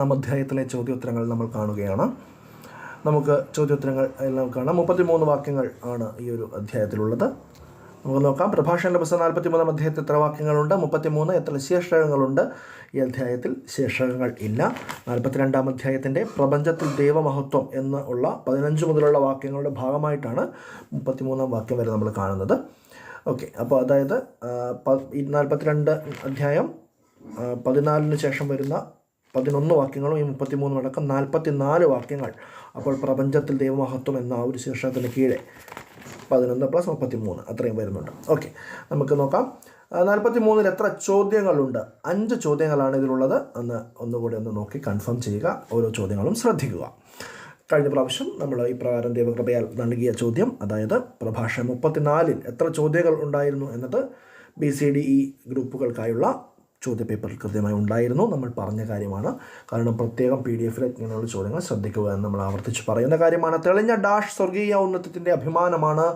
നാം അധ്യായത്തിലെ ചോദ്യോത്തരങ്ങൾ നമ്മൾ കാണുകയാണ്. നമുക്ക് ചോദ്യോത്തരങ്ങൾ എല്ലാം കാണാം. മുപ്പത്തിമൂന്ന് വാക്യങ്ങൾ ആണ് ഈ ഒരു അധ്യായത്തിലുള്ളത്. നമുക്ക് നോക്കാം. പ്രഭാഷണ പുസ്തകം നാൽപ്പത്തിമൂന്നാം അധ്യായത്തിൽ എത്ര വാക്യങ്ങളുണ്ട്? മുപ്പത്തിമൂന്ന് എത്ര ശീർഷകങ്ങളുണ്ട് ഈ അധ്യായത്തിൽ ശീർഷകങ്ങൾ ഇല്ല. നാൽപ്പത്തിരണ്ടാം അധ്യായത്തിന്റെ പ്രപഞ്ചത്തിൽ ദൈവമഹത്വം എന്ന് ഉള്ള പതിനഞ്ച് മുതലുള്ള വാക്യങ്ങളുടെ ഭാഗമായിട്ടാണ് മുപ്പത്തിമൂന്നാം വാക്യം വരെ നമ്മൾ കാണുന്നത്. ഓക്കെ. അപ്പോൾ അതായത് നാൽപ്പത്തിരണ്ട് അധ്യായം പതിനാലിന് ശേഷം വരുന്ന പതിനൊന്ന് വാക്യങ്ങളും ഈ മുപ്പത്തിമൂന്നും അടക്കം നാൽപ്പത്തി നാല് വാക്യങ്ങൾ. അപ്പോൾ പ്രപഞ്ചത്തിൽ ദൈവമഹത്വം എന്ന ആ ഒരു ശീർഷകത്തിന് കീഴെ പതിനൊന്ന് പ്ലസ് മുപ്പത്തി മൂന്ന് അത്രയും വരുന്നുണ്ട്. ഓക്കെ നമുക്ക് നോക്കാം. നാൽപ്പത്തി മൂന്നിൽ എത്ര ചോദ്യങ്ങളുണ്ട്? അഞ്ച് ചോദ്യങ്ങളാണ് ഇതിലുള്ളത്. എന്ന് ഒന്നുകൂടി ഒന്ന് നോക്കി കൺഫേം ചെയ്യുക. ഓരോ ചോദ്യങ്ങളും ശ്രദ്ധിക്കുക. കഴിഞ്ഞ പ്രാവശ്യം നമ്മൾ ഈ പ്രകാരം ദൈവകൃപയാൽ നൽകിയ ചോദ്യം അതായത് പ്രഭാഷണം മുപ്പത്തിനാലിൽ എത്ര ചോദ്യങ്ങൾ ഉണ്ടായിരുന്നു എന്നത് ബി സി ഡി ഇ ഗ്രൂപ്പുകൾക്കായുള്ള ചോദ്യപേപ്പറിൽ കൃത്യമായി ഉണ്ടായിരുന്നു. നമ്മൾ പറഞ്ഞ കാര്യമാണ്. കാരണം പ്രത്യേകം പി ഡി എഫിൽ ഇങ്ങനെയുള്ള ചോദ്യങ്ങൾ ശ്രദ്ധിക്കുക എന്ന് നമ്മൾ ആവർത്തിച്ച് പറയുന്ന കാര്യമാണ്. തെളിഞ്ഞ ഡാഷ് സ്വർഗീയ ഉന്നതത്തിന്റെ അഭിമാനമാണ്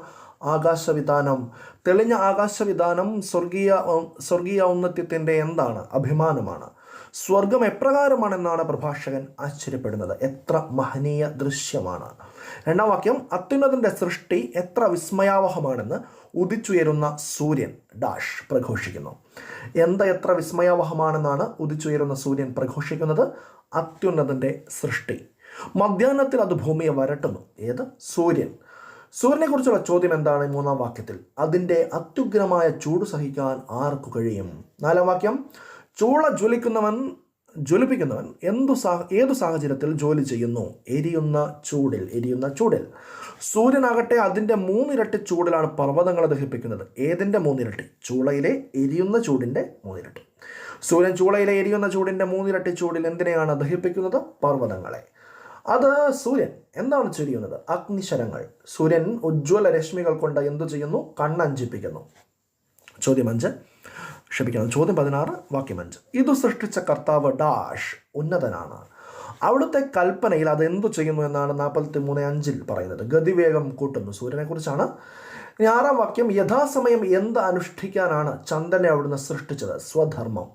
ആകാശവിധാനം തെളിഞ്ഞ ആകാശവിധാനം സ്വർഗീയ സ്വർഗീയ ഔന്നത്യത്തിന്റെ എന്താണ്? അഭിമാനമാണ്. സ്വർഗം എപ്രകാരമാണെന്നാണ് പ്രഭാഷകൻ ആശ്ചര്യപ്പെടുന്നത്. എത്ര മഹനീയ ദൃശ്യമാണ്. രണ്ടാം വാക്യം അത്യുന്നതിന്റെ സൃഷ്ടി എത്ര വിസ്മയാവഹമാണെന്ന് ഉദിച്ചുയരുന്ന സൂര്യൻ ഡാഷ് പ്രഘോഷിക്കുന്നു. എന്ത് എത്ര വിസ്മയാവഹമാണെന്നാണ് ഉദിച്ചുയരുന്ന സൂര്യൻ പ്രഘോഷിക്കുന്നത്? അത്യുന്നതിന്റെ സൃഷ്ടി. മധ്യാഹ്നത്തിൽ അത് ഭൂമിയെ വരട്ടുന്നു. ഏത്? സൂര്യൻ. സൂര്യനെക്കുറിച്ചുള്ള ചോദ്യം എന്താണ് മൂന്നാം വാക്യത്തിൽ? അതിന്റെ അത്യുഗ്രമായ ചൂട് സഹിക്കാൻ ആർക്കു കഴിയും? നാലാം വാക്യം ചൂള ജ്വലിക്കുന്നവൻ ജ്വലിപ്പിക്കുന്നവൻ എന്തു സാഹ ഏതു സാഹചര്യത്തിൽ ജോലി ചെയ്യുന്നു? എരിയുന്ന ചൂടിൽ എരിയുന്ന ചൂടിൽ. സൂര്യനാകട്ടെ അതിന്റെ മൂന്നിരട്ടി ചൂടിലാണ് പർവതങ്ങളെ ദഹിപ്പിക്കുന്നത്. ഏതിന്റെ മൂന്നിരട്ടി? ചൂളയിലെ എരിയുന്ന ചൂടിന്റെ മൂന്നിരട്ടി. സൂര്യൻ ചൂളയിലെ എരിയുന്ന ചൂടിന്റെ മൂന്നിരട്ടി ചൂടിൽ എന്തിനെയാണ് ദഹിപ്പിക്കുന്നത്? പർവതങ്ങളെ. അത് സൂര്യൻ. എന്താണ് ചൊരിയുന്നത്? അഗ്നിശരങ്ങൾ. സൂര്യൻ ഉജ്ജ്വല രശ്മികൾ കൊണ്ട് എന്തു ചെയ്യുന്നു? കണ്ണഞ്ചിപ്പിക്കുന്നു. ചോദ്യം അഞ്ച്. ക്ഷമിക്കണം. ചോദ്യം പതിനാറ് വാക്യം അഞ്ച്. ഇത് സൃഷ്ടിച്ച കർത്താവ് ഡാഷ് ഉന്നതനാണ്. അവിടുത്തെ കൽപ്പനയിൽ അത് എന്തു ചെയ്യുന്നു എന്നാണ് നാൽപ്പത്തി മൂന്ന് അഞ്ചിൽ പറയുന്നത്. ഗതിവേഗം കൂട്ടുന്നു സൂര്യനെക്കുറിച്ചാണ്. ഇനി ആറാം വാക്യം യഥാസമയം എന്ത് അനുഷ്ഠിക്കാനാണ് ചന്ദ്രനെ അവിടുന്ന് സൃഷ്ടിച്ചത്? സ്വധർമ്മം.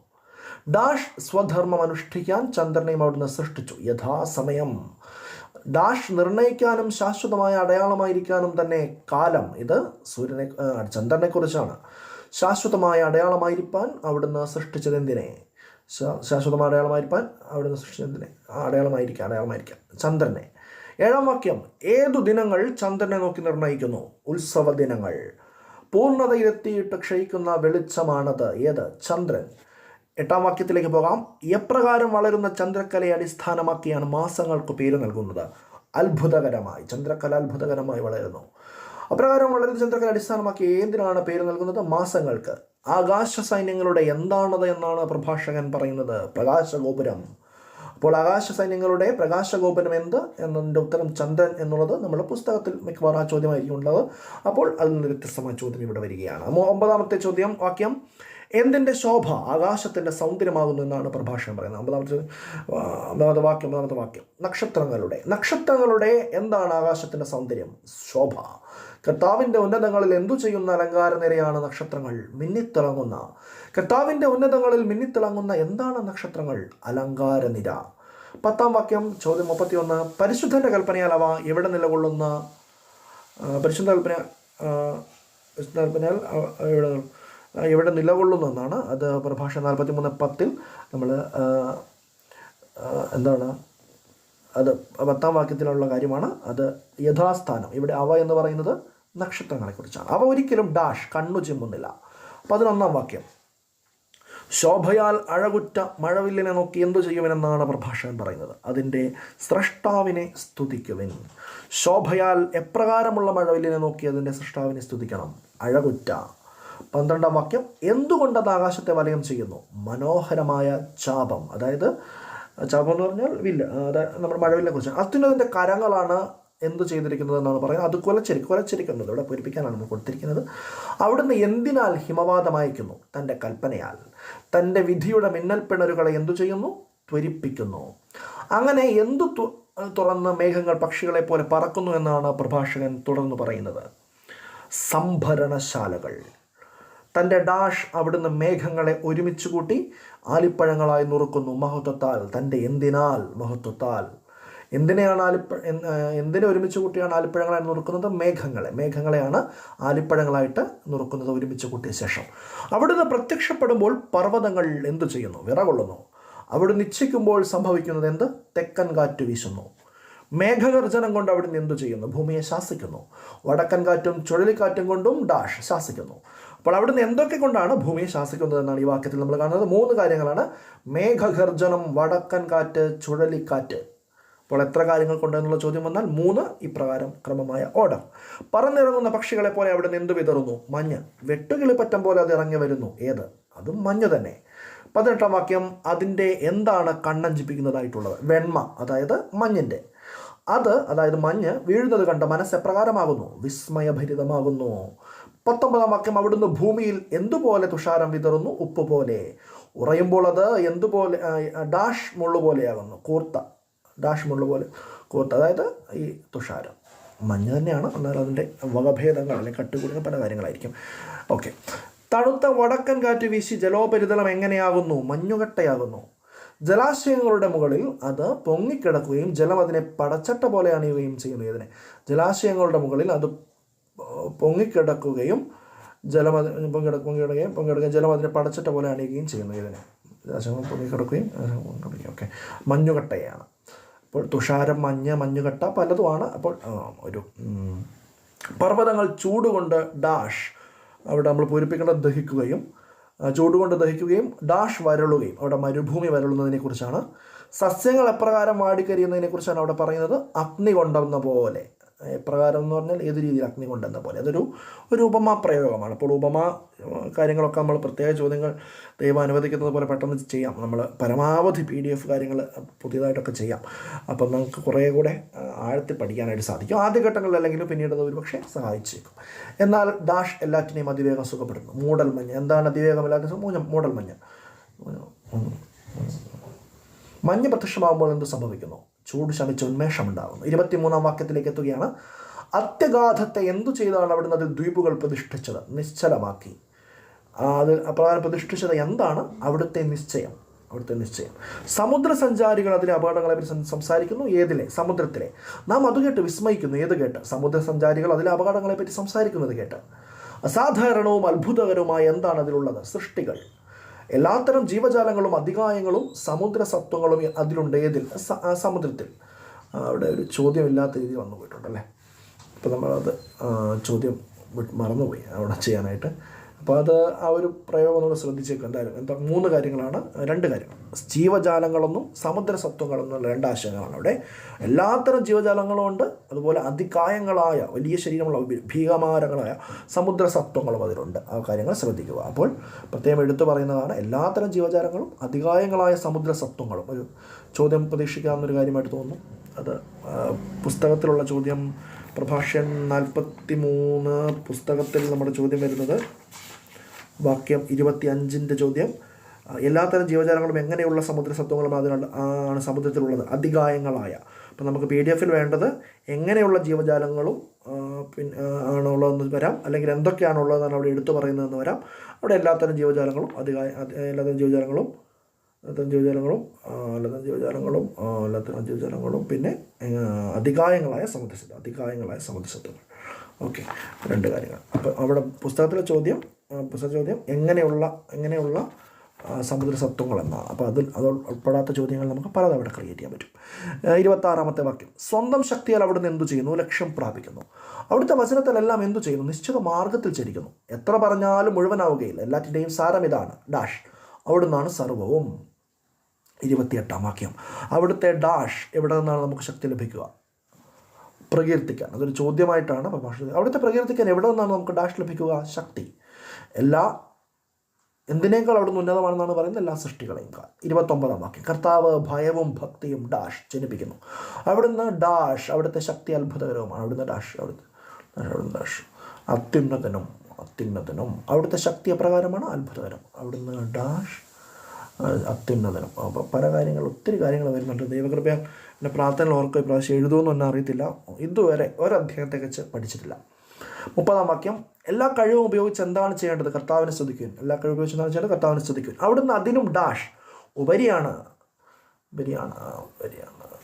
ഡാഷ് സ്വധർമ്മം അനുഷ്ഠിക്കാൻ ചന്ദ്രനെയും അവിടുന്ന് സൃഷ്ടിച്ചു. യഥാസമയം. ഡാഷ് നിർണയിക്കാനും ശാശ്വതമായ അടയാളമായിരിക്കാനും തന്നെ കാലം ഇത് സൂര്യനെ ചന്ദ്രനെക്കുറിച്ചാണ്. ശാശ്വതമായ അടയാളമായിരിക്കാൻ അവിടുന്ന് സൃഷ്ടിച്ചത് എന്തിനെ ശാ- ശാശ്വതമായ അടയാളമായിരിക്കാൻ അവിടുന്ന് സൃഷ്ടിച്ചത് എന്തിനെ ആ, അടയാളമായിരിക്കാം അടയാളമായിരിക്കാം. ചന്ദ്രനെ. ഏഴാം വാക്യം. ഏതു ദിനങ്ങൾ ചന്ദ്രനെ നോക്കി നിർണയിക്കുന്നു ഉത്സവ ദിനങ്ങൾ. പൂർണതയിലെത്തിയിട്ട് ക്ഷയിക്കുന്ന വെളിച്ചമാണത്. ഏത്? ചന്ദ്രൻ. എട്ടാം വാക്യത്തിലേക്ക് പോകാം. എപ്രകാരം വളരുന്ന ചന്ദ്രക്കലയെ അടിസ്ഥാനമാക്കിയാണ് മാസങ്ങൾക്ക് പേര് നൽകുന്നത്? അത്ഭുതകരമായി. ചന്ദ്രക്കല അത്ഭുതകരമായി വളരുന്നു. അപ്രകാരം വളരെ ചന്ദ്രക്കൽ അടിസ്ഥാനമാക്കി എന്തിനാണ് പേര് നൽകുന്നത്? മാസങ്ങൾക്ക്. ആകാശ സൈന്യങ്ങളുടെ എന്താണത് എന്നാണ് പ്രഭാഷകൻ പറയുന്നത്. പ്രകാശഗോപുരം. അപ്പോൾ ആകാശ സൈന്യങ്ങളുടെ പ്രകാശഗോപുരം എന്ത് എന്നതിന്റെ ഉത്തരം ചന്ദ്രൻ എന്നുള്ളത് നമ്മുടെ പുസ്തകത്തിൽ മിക്കവാറും ആ ചോദ്യമായിരിക്കും ഉള്ളത്. അപ്പോൾ അതിൽ നിന്ന് വ്യത്യസ്തമായ ചോദ്യം ഇവിടെ വരികയാണ്. ഒമ്പതാമത്തെ ചോദ്യം വാക്യം. എന്തിന്റെ ശോഭ ആകാശത്തിന്റെ സൗന്ദര്യമാകുന്നു എന്നാണ് പ്രഭാഷണം പറയുന്നത്. അമ്പതാമത്തെ അമ്പതാമത്തെ വാക്യം അമ്പതാമത്തെ വാക്യം. നക്ഷത്രങ്ങളുടെ നക്ഷത്രങ്ങളുടെ എന്താണ് ആകാശത്തിന്റെ സൗന്ദര്യം? ശോഭ. കർത്താവിന്റെ ഉന്നതങ്ങളിൽ എന്തു ചെയ്യുന്ന അലങ്കാര നിരയാണ് നക്ഷത്രങ്ങൾ? മിന്നിത്തിളങ്ങുന്ന. കർത്താവിന്റെ ഉന്നതങ്ങളിൽ മിന്നിത്തിളങ്ങുന്ന എന്താണ് നക്ഷത്രങ്ങൾ? അലങ്കാര നിര. പത്താം വാക്യം ചോദ്യം മുപ്പത്തിയൊന്ന്. പരിശുദ്ധന്റെ കൽപ്പനയാൽ അവ എവിടെ നിലകൊള്ളുന്ന? പരിശുദ്ധ കൽപ്പന പരിശുദ്ധ കൽപ്പനയാൽ എവിടെ നിൽ- ആ, എവിടെ നിലകൊള്ളുന്നു എന്നാണ് അത് പ്രഭാഷണം നാൽപ്പത്തി മൂന്ന് പത്തിൽ നമ്മൾ എന്താണ് അത് പത്താം വാക്യത്തിലുള്ള കാര്യമാണ്. അത് യഥാസ്ഥാനം. ഇവിടെ അവ എന്ന് പറയുന്നത് നക്ഷത്രങ്ങളെക്കുറിച്ചാണ്. അവ ഒരിക്കലും ഡാഷ് കണ്ണു ചിമ്മുന്നില്ല. പതിനൊന്നാം വാക്യം. ശോഭയാൽ അഴകുറ്റ മഴവില്ലിനെ നോക്കി എന്തു ചെയ്യുമെന്നാണ് പ്രഭാഷകൻ പറയുന്നത്. അതിന്റെ സ്രഷ്ടാവിനെ സ്തുതിക്കുവിൻ. ശോഭയാൽ എപ്രകാരമുള്ള മഴവില്ലിനെ നോക്കി അതിന്റെ സൃഷ്ടാവിനെ സ്തുതിക്കണം. അഴകുറ്റ. പന്ത്രണ്ടാം വാക്യം എന്തുകൊണ്ട് അത് ആകാശത്തെ വലയം ചെയ്യുന്നു? മനോഹരമായ ചാപം. അതായത് ചാപം എന്ന് പറഞ്ഞാൽ വില്ല അതായത് നമ്മുടെ മഴവില്ലിനെ കുറിച്ച്. അത്യുന്നതിന്റെ കരങ്ങളാണ് എന്ത് ചെയ്തിരിക്കുന്നത് എന്നാണ് പറയുന്നത്. അത് കുലച്ചരി കുലച്ചിരിക്കുന്നത്. ഇവിടെ പൂരിപ്പിക്കാനാണ് നമ്മൾ കൊടുത്തിരിക്കുന്നത്. അവിടുന്ന് എന്തിനാൽ ഹിമവാദം അയക്കുന്നു തന്റെ കൽപ്പനയാൽ. തന്റെ വിധിയുടെ മിന്നൽ പിണരുകളെ എന്തു ചെയ്യുന്നു? ത്വരിപ്പിക്കുന്നു. അങ്ങനെ എന്തു തുറന്ന് മേഘങ്ങൾ പക്ഷികളെ പോലെ പറക്കുന്നു എന്നാണ് പ്രഭാഷകൻ തുടർന്ന് പറയുന്നത്. സംഭരണശാലകൾ. തന്റെ ഡാഷ് അവിടുന്ന് മേഘങ്ങളെ ഒരുമിച്ച് കൂട്ടി ആലിപ്പഴങ്ങളായി നുറുക്കുന്നു. മഹത്വത്താൽ തന്റെ എന്തിനാൽ മഹത്വത്താൽ. എന്തിനെയാണ് ആലിപ്പ എന്തിനെ ഒരുമിച്ച് കൂട്ടിയാണ് ആലിപ്പഴങ്ങളായി നുറുക്കുന്നത്? മേഘങ്ങളെ. മേഘങ്ങളെയാണ് ആലിപ്പഴങ്ങളായിട്ട് നുറുക്കുന്നത് ഒരുമിച്ച് കൂട്ടിയ ശേഷം. അവിടുന്ന് പ്രത്യക്ഷപ്പെടുമ്പോൾ പർവതങ്ങൾ എന്തു ചെയ്യുന്നു? വിറകൊള്ളുന്നു. അവിടെ നിശ്ചയിക്കുമ്പോൾ സംഭവിക്കുന്നത് എന്ത്? തെക്കൻ കാറ്റ് വീശുന്നു. മേഘഗർജനം കൊണ്ട് അവിടുന്ന് എന്തു ചെയ്യുന്നു? ഭൂമിയെ ശാസിക്കുന്നു. വടക്കൻ കാറ്റും ചുഴലിക്കാറ്റും കൊണ്ടും ഡാഷ് ശാസിക്കുന്നു. അപ്പോൾ അവിടുന്ന് എന്തൊക്കെ കൊണ്ടാണ് ഭൂമിയെ ശാസിക്കുന്നത് എന്നാണ് ഈ വാക്യത്തിൽ നമ്മൾ കാണുന്നത്. മൂന്ന് കാര്യങ്ങളാണ്. മേഘഗർജനം വടക്കൻ കാറ്റ് ചുഴലിക്കാറ്റ്. അപ്പോൾ എത്ര കാര്യങ്ങൾ കൊണ്ടെന്നുള്ള ചോദ്യം വന്നാൽ മൂന്ന് ഇപ്രകാരം ക്രമമായ ഓർഡർ. പറന്നിറങ്ങുന്ന പക്ഷികളെ പോലെ അവിടെ നിന്ന് വിതറുന്നു? മഞ്ഞ്. വെട്ടുകിളിപ്പറ്റം പോലെ അത് ഇറങ്ങി വരുന്നു. ഏത്? അതും മഞ്ഞ് തന്നെ. പതിനെട്ടാം വാക്യം അതിന്റെ എന്താണ് കണ്ണഞ്ചിപ്പിക്കുന്നതായിട്ടുള്ളത്? വെണ്മ അതായത് മഞ്ഞിന്റെ. അത് അതായത് മഞ്ഞ് വീഴുന്നത് കണ്ട മനസ്സ് എപ്രകാരമാകുന്നു? വിസ്മയഭരിതമാകുന്നു. പത്തൊമ്പതാം വാക്യം അവിടുന്ന് ഭൂമിയിൽ എന്തുപോലെ തുഷാരം വിതറുന്നു? ഉപ്പ് പോലെ ഉറയുമ്പോൾ അത് എന്തുപോലെ ഡാഷ് മുള്ളു പോലെയാകുന്നു. കൂർത്ത. ഡാഷ് മുള്ളു പോലെ. കൂർത്ത. അതായത് ഈ തുഷാരം. മഞ്ഞ് തന്നെയാണ്. എന്നാൽ അതിന്റെ വകഭേദങ്ങൾ അല്ലെങ്കിൽ കട്ടുകൂടുന്ന പല കാര്യങ്ങളായിരിക്കും. ഓക്കെ. തണുത്ത വടക്കൻ കാറ്റ് വീശി ജലോപരിതലം എങ്ങനെയാകുന്നു? മഞ്ഞുകട്ടയാകുന്നു. ജലാശയങ്ങളുടെ മുകളിൽ അത് പൊങ്ങിക്കിടക്കുകയും ജലം അതിനെ പടച്ചട്ട പോലെ അണിയുകയും ചെയ്യുന്നു. ഇതിനെ ജലാശയങ്ങളുടെ മുകളിൽ അത് പൊങ്ങിക്കിടക്കുകയും ജലം അത് പൊങ്ങിക്കിട പൊങ്ങിക്കിടക്കുകയും പൊങ്ങിക്കിടക്കുകയും ജലം പടച്ചട്ട പോലെ അണിയുകയും ചെയ്യുന്നു ഇതിനെ. ജലാശയങ്ങൾ പൊങ്ങിക്കിടക്കുകയും ഓക്കെ. മഞ്ഞുകട്ടയാണ്. അപ്പോൾ തുഷാരം മഞ്ഞ് മഞ്ഞുകട്ട പലതുമാണ്. അപ്പോൾ ഒരു പർവതങ്ങൾ ചൂടുകൊണ്ട് ഡാഷ് അവിടെ നമ്മൾ പൂരിപ്പിക്കേണ്ട ദഹിക്കുകയും ചൂടുകൊണ്ട് ദഹിക്കുകയും ഡാഷ് വരളുകയും. അവിടെ മരുഭൂമി വരളുന്നതിനെക്കുറിച്ചാണ്. സസ്യങ്ങൾ എപ്രകാരം വാടിക്കരിയുന്നതിനെ കുറിച്ചാണ് അവിടെ പറയുന്നത്. അഗ്നി കൊണ്ടെന്ന പോലെ. എപ്രകാരം എന്ന് പറഞ്ഞാൽ ഏത് രീതിയിൽ അഗ്നി കൊണ്ടെന്ന പോലെ. അതൊരു ഒരു ഉപമ പ്രയോഗമാണ്. അപ്പോൾ ഉപമ കാര്യങ്ങളൊക്കെ നമ്മൾ പ്രത്യേക ചോദ്യങ്ങൾ ദൈവം അനുവദിക്കുന്നത് പോലെ പെട്ടെന്ന് ചെയ്യാം. നമ്മൾ പരമാവധി പി ഡി എഫ് കാര്യങ്ങൾ പുതിയതായിട്ടൊക്കെ ചെയ്യാം. അപ്പം നമുക്ക് കുറേ കൂടെ ആഴത്തിൽ പഠിക്കാനായിട്ട് സാധിക്കും. ആദ്യഘട്ടങ്ങളിൽ അല്ലെങ്കിലും പിന്നീട് അത് ഒരുപക്ഷെ സഹായിച്ചേക്കും. എന്നാൽ ഡാഷ് എല്ലാറ്റിനെയും അതിവേഗം സുഖപ്പെടുന്നു മൂടൽ മഞ്ഞ്. എന്താണ് അതിവേഗം? എല്ലാത്തിനും മൂടൽ മഞ്ഞ്. മഞ്ഞ് പ്രത്യക്ഷമാകുമ്പോൾ എന്ത് സംഭവിക്കുന്നു? ചൂട് ശമിച്ച ഉന്മേഷമുണ്ടാകുന്നു. ഇരുപത്തിമൂന്നാം വാക്യത്തിലേക്ക് എത്തുകയാണ്. അത്യഗാധത്തെ എന്തു ചെയ്താണ് അവിടുന്ന് അതിൽ ദ്വീപുകൾ പ്രതിഷ്ഠിച്ചത്? നിശ്ചലമാക്കി. അത് അപ്രകാരം പ്രതിഷ്ഠിച്ചത് എന്താണ്? അവിടുത്തെ നിശ്ചയം. അവിടുത്തെ നിശ്ചയം. സമുദ്ര സഞ്ചാരികൾ അതിലെ അപകടങ്ങളെ പറ്റി സംസാരിക്കുന്നു. ഏതിലെ? സമുദ്രത്തിലെ. നാം അത് കേട്ട് വിസ്മയിക്കുന്നു. ഏത് കേട്ട്? സമുദ്ര സഞ്ചാരികൾ അതിലെ അപകടങ്ങളെപ്പറ്റി സംസാരിക്കുന്നത് കേട്ട്. അസാധാരണവും അത്ഭുതകരവുമായ എന്താണ് അതിലുള്ളത്? സൃഷ്ടികൾ. എല്ലാത്തരം ജീവജാലങ്ങളും അധികായങ്ങളും സമുദ്ര സത്വങ്ങളും അതിലുണ്ട്. ഏതിൽ? സമുദ്രത്തിൽ. അവിടെ ഒരു ചോദ്യമില്ലാത്ത രീതി വന്നു പോയിട്ടുണ്ടല്ലേ അപ്പോൾ നമ്മളത് ചോദ്യം മറന്നുപോയി. അവിടെ ചെയ്യാനായിട്ട് അപ്പോൾ അത് ആ ഒരു പ്രയോഗം നമ്മൾ ശ്രദ്ധിച്ചേക്കും എന്തായാലും. എന്താ മൂന്ന് കാര്യങ്ങളാണ്. രണ്ട് കാര്യങ്ങൾ ജീവജാലങ്ങളൊന്നും സമുദ്ര സത്വങ്ങളെന്നുള്ള രണ്ട് ആശയങ്ങളാണ് അവിടെ. എല്ലാത്തരം ജീവജാലങ്ങളും ഉണ്ട്. അതുപോലെ അതികായങ്ങളായ വലിയ ശരീരമുള്ള ഭീകമാരങ്ങളായ സമുദ്ര സത്വങ്ങളും അതിലുണ്ട്. ആ കാര്യങ്ങൾ ശ്രദ്ധിക്കുക. അപ്പോൾ പ്രത്യേകം എടുത്തു പറയുന്നതാണ് എല്ലാത്തരം ജീവജാലങ്ങളും അതികായങ്ങളായ സമുദ്ര സത്വങ്ങളും. ഒരു ചോദ്യം പ്രതീക്ഷിക്കാവുന്ന ഒരു കാര്യമായിട്ട് തോന്നുന്നു. അത് പുസ്തകത്തിലുള്ള ചോദ്യം പ്രഭാഷൻ നാൽപ്പത്തി മൂന്ന് പുസ്തകത്തിൽ നമ്മുടെ ചോദ്യം വരുന്നത്. വാക്യം ഇരുപത്തി അഞ്ചിന്റെ ചോദ്യം എല്ലാത്തരം ജീവജാലങ്ങളും എങ്ങനെയുള്ള സമുദ്ര സത്വങ്ങളും അതിനുള്ള ആണ് സമുദ്രത്തിലുള്ളത്. അധികായങ്ങളായ. അപ്പം നമുക്ക് പി ഡി എഫിൽ വേണ്ടത് എങ്ങനെയുള്ള ജീവജാലങ്ങളും പിന്നെ ആണുള്ളതെന്ന് വരാം. അല്ലെങ്കിൽ എന്തൊക്കെയാണുള്ളതെന്നാണ് അവിടെ എടുത്തു പറയുന്നതെന്ന് വരാം. അവിടെ എല്ലാത്തരം ജീവജാലങ്ങളും അധികായ എല്ലാത്തരം ജീവജാലങ്ങളും ജീവജാലങ്ങളും അല്ലാത്ത ജീവജാലങ്ങളും അല്ലാത്ത ജീവജാലങ്ങളും പിന്നെ അധികായങ്ങളായ സമുദ്രസത്വം അധികായങ്ങളായ സമുദ്രസത്വങ്ങൾ ഓക്കെ രണ്ട് കാര്യങ്ങൾ. അപ്പോൾ അവിടെ പുസ്തകത്തിലെ ചോദ്യം പുസ്തക ചോദ്യം എങ്ങനെയുള്ള എങ്ങനെയുള്ള സമുദ്രസത്വങ്ങൾ സമുദ്ര സത്വങ്ങൾ എന്നാണ്. അപ്പോൾ അതിൽ അത് ഉൾപ്പെടാത്ത ചോദ്യങ്ങൾ നമുക്ക് പലതവണ ക്രിയേറ്റ് ചെയ്യാൻ പറ്റും. ഇരുപത്താറാമത്തെ വാക്യം. സ്വന്തം ശക്തിയാൽ അവിടുന്ന് എന്തു ചെയ്യുന്നു? ലക്ഷ്യം പ്രാപിക്കുന്നു. അവിടുത്തെ വചനത്തിലെല്ലാം എന്തു ചെയ്യുന്നു? നിശ്ചിത മാർഗത്തിൽ ചരിക്കുന്നു. എത്ര പറഞ്ഞാലും മുഴുവനാവുകയില്ല. എല്ലാറ്റിന്റെയും സാരം ഇതാണ്. ഡാഷ്. അവിടുന്നാണ് സർവവും. ഇരുപത്തിയെട്ടാം വാക്യം. അവിടുത്തെ ഡാഷ് എവിടെ നിന്നാണ് നമുക്ക് ശക്തി ലഭിക്കുക? പ്രകീർത്തിക്കാൻ. അതൊരു ചോദ്യമായിട്ടാണ് പ്രഭാഷണത്തിൽ അവിടുത്തെ പ്രകീർത്തിക്കാൻ എവിടെ നിന്നാണ് നമുക്ക് ഡാഷ് ലഭിക്കുക? ശക്തി. എല്ലാ എന്തിനേക്കാൾ അവിടുന്ന് ഉന്നതമാണെന്നാണ് പറയുന്നത്? എല്ലാ സൃഷ്ടികളെയും ഇരുപത്തൊമ്പതാം വാക്യം. കർത്താവ് ഭയവും ഭക്തിയും ഡാഷ് ജനിപ്പിക്കുന്നു. അവിടുന്ന് ഡാഷ് അവിടുത്തെ ശക്തി അത്ഭുതകരവുമാണ്. അവിടുന്ന് ഡാഷ് അവിടുത്തെ അവിടുന്ന് ഡാഷ്. അത്യുന്നതനും അത്യുന്നതനും അവിടുത്തെ ശക്തി എപ്രകാരമാണ്? അത്ഭുതകരം. അവിടുന്ന് ഡാഷ് അത്യുന്നതനും. അപ്പോൾ പല കാര്യങ്ങൾ ഒത്തിരി കാര്യങ്ങൾ വരുന്നുണ്ട്. ദൈവകൃപയ എന്റെ പ്രാർത്ഥന ഓർക്കുക ഇപ്രാവശ്യം എഴുതുമെന്ന് തന്നെ അറിയത്തില്ല. ഇതുവരെ ഒരധ്യായത്തെ വെച്ച് പഠിച്ചിട്ടില്ല. മുപ്പതാം വാക്യം എല്ലാ കഴിവും ഉപയോഗിച്ച് എന്താണ് ചെയ്യേണ്ടത്? കർത്താവിനെ ശ്രദ്ധിക്കും എല്ലാ കഴിവും ഉപയോഗിച്ച് എന്താണ് ചെയ്യേണ്ടത്? കർത്താവിനെ ശ്രദ്ധിക്കും അവിടുന്ന് അതിനും ഡാഷ് ഉപരിയാണ്. ഉപരിയാണ് ഉപരിയാണ്.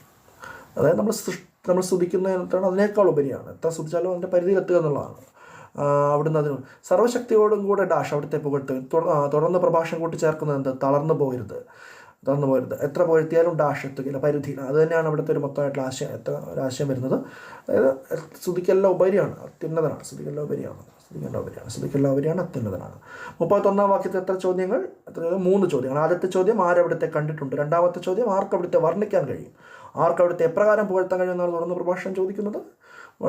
അതായത് നമ്മൾ സൃഷ്ടി നമ്മൾ ശ്രദ്ധിക്കുന്നതിനാണ് അതിനേക്കാൾ ഉപരിയാണ്. എത്ര ശ്രദ്ധിച്ചാലും അതിന്റെ പരിധിയിലെത്തുക എന്നുള്ളതാണ്. അവിടുന്ന് അതിന് സർവശക്തിയോടും കൂടെ ഡാഷ് അവിടുത്തെ പുകഴ്ത്തുക തുട- തുടർന്ന് പ്രഭാഷണം കൂട്ടി ചേർക്കുന്നത് എന്ത്? തളർന്നു പോകരുത് തളർന്നു പോയരുത് എത്ര പുകഴ്ത്തിയാലും ഡാഷ് എത്തുകയില്ല പരിധിയിൽ അത് തന്നെയാണ് അവിടുത്തെ ഒരു മൊത്തമായിട്ടുള്ള ആശയം. എത്ര ഒരാശയം വരുന്നത്? അതായത് സ്തുതിക്കെല്ലാം ഉപരിയാണ്. അത്യുന്നതനാണ്. സ്തുതിക്കെല്ലാം ഉപരിയാണ്. സ്തുതിക്കെല്ലാം ഉപരിയാണ്. സ്തുതിക്കെല്ലാം ഉപരിയാണ്. അത്യുന്നതനാണ്. മുപ്പത്തൊന്നാം വാക്യത്തിൽ എത്ര ചോദ്യങ്ങൾ? എത്ര? മൂന്ന് ചോദ്യങ്ങൾ. ആദ്യത്തെ ചോദ്യം ആരവിടുത്തെ കണ്ടിട്ടുണ്ട്? രണ്ടാമത്തെ ചോദ്യം ആർക്ക് അവിടുത്തെ വർണിക്കാൻ കഴിയും? ആർക്ക് അവിടുത്തെ എപ്രകാരം പുകഴ്ത്താൻ കഴിയുമെന്നാണ് തുറന്ന് പ്രഭാഷണം ചോദിക്കുന്നത്.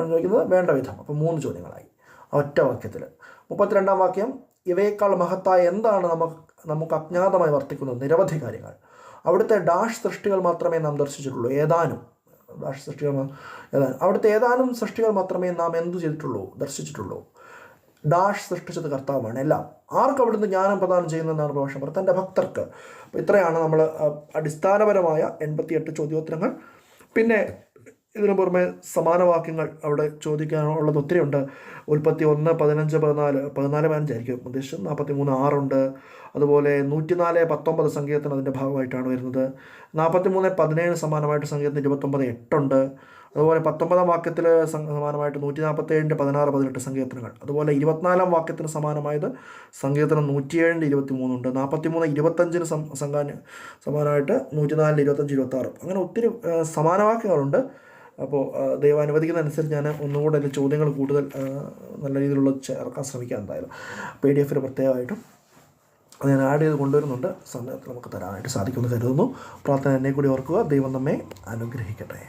ചോദിക്കുന്നത് വേണ്ട വിധം. അപ്പോൾ മൂന്ന് ചോദ്യങ്ങളായി. ഒറ്റ വാക്യത്തിൽ. മുപ്പത്തിരണ്ടാം വാക്യം ഇവയേക്കാൾ മഹത്തായ എന്താണ് നമുക്ക് നമുക്ക് അജ്ഞാതമായി വർത്തിക്കുന്നത്? നിരവധി കാര്യങ്ങൾ. അവിടുത്തെ ഡാഷ് സൃഷ്ടികൾ മാത്രമേ നാം ദർശിച്ചിട്ടുള്ളൂ. ഏതാനും ഡാഷ് സൃഷ്ടികൾ ഏതാനും അവിടുത്തെ ഏതാനും സൃഷ്ടികൾ മാത്രമേ നാം എന്തു ചെയ്തിട്ടുള്ളൂ? ദർശിച്ചിട്ടുള്ളൂ. ഡാഷ് സൃഷ്ടിച്ചത് കർത്താവാണ്. എല്ലാം. ആർക്ക് അവിടുന്ന് ജ്ഞാനം പ്രദാനം ചെയ്യുന്നതെന്നാണ് പ്രഭാഷണം. തന്റെ ഭക്തർക്ക്. ഇത്രയാണ് നമ്മൾ അടിസ്ഥാനപരമായ എൺപത്തിയെട്ട് ചോദ്യോത്തരങ്ങൾ. പിന്നെ ഇതിനു പുറമെ സമാന വാക്യങ്ങൾ അവിടെ ചോദിക്കാനുള്ളത് ഒത്തിരി ഉണ്ട്. ഉൽപ്പത്തി ഒന്ന് പതിനഞ്ച് പതിനാല്. പതിനാല് പതിനഞ്ചായിരിക്കും ഉദ്ദേശം നാൽപ്പത്തി മൂന്ന് ആറുണ്ട് അതുപോലെ നൂറ്റിനാല് പത്തൊമ്പത് സംഗീതത്തിന് അതിന്റെ ഭാഗമായിട്ടാണ് വരുന്നത്. നാൽപ്പത്തി മൂന്ന് പതിനേഴ് സമാനമായിട്ട് സംഗീതത്തിന് ഇരുപത്തൊമ്പത് എട്ടുണ്ട്. അതുപോലെ പത്തൊമ്പതാം വാക്യത്തിൽ സമാനമായിട്ട് നൂറ്റി നാൽപ്പത്തേഴിന്റെ പതിനാറ് പതിനെട്ട് സങ്കീർത്തനങ്ങൾ. അതുപോലെ ഇരുപത്തിനാലാം വാക്യത്തിന് സമാനമായത് സങ്കീർത്തനം നൂറ്റിയേഴിന്റെ ഇരുപത്തി മൂന്നുണ്ട് നാൽപ്പത്തി മൂന്ന് ഇരുപത്തഞ്ചിന് സം സംഘാന സമാനമായിട്ട് നൂറ്റിനാലിന്റെ ഇരുപത്തഞ്ച് ഇരുപത്താറ്. അങ്ങനെ ഒത്തിരി സമാനവാക്യങ്ങളുണ്ട് സമാന വാക്യങ്ങളുണ്ട്. അപ്പോൾ ദൈവം അനുവദിക്കുന്നതനുസരിച്ച് ഞാൻ ഒന്നുകൂടെ അതിൽ ചോദ്യങ്ങൾ കൂടുതൽ നല്ല രീതിയിലുള്ള ചേർക്കാൻ ശ്രമിക്കാം എന്തായാലും. പി ഡി എഫിൽ പ്രത്യേകമായിട്ടും അത് ഞാൻ ആഡ് ചെയ്ത് കൊണ്ടുവരുന്നുണ്ട്. സമയത്ത് നമുക്ക് തരാനായിട്ട് സാധിക്കുമെന്ന് കരുതുന്നു. പ്രാർത്ഥന എന്നെ കൂടി ഓർക്കുക. ദൈവം നമ്മെ അനുഗ്രഹിക്കട്ടെ.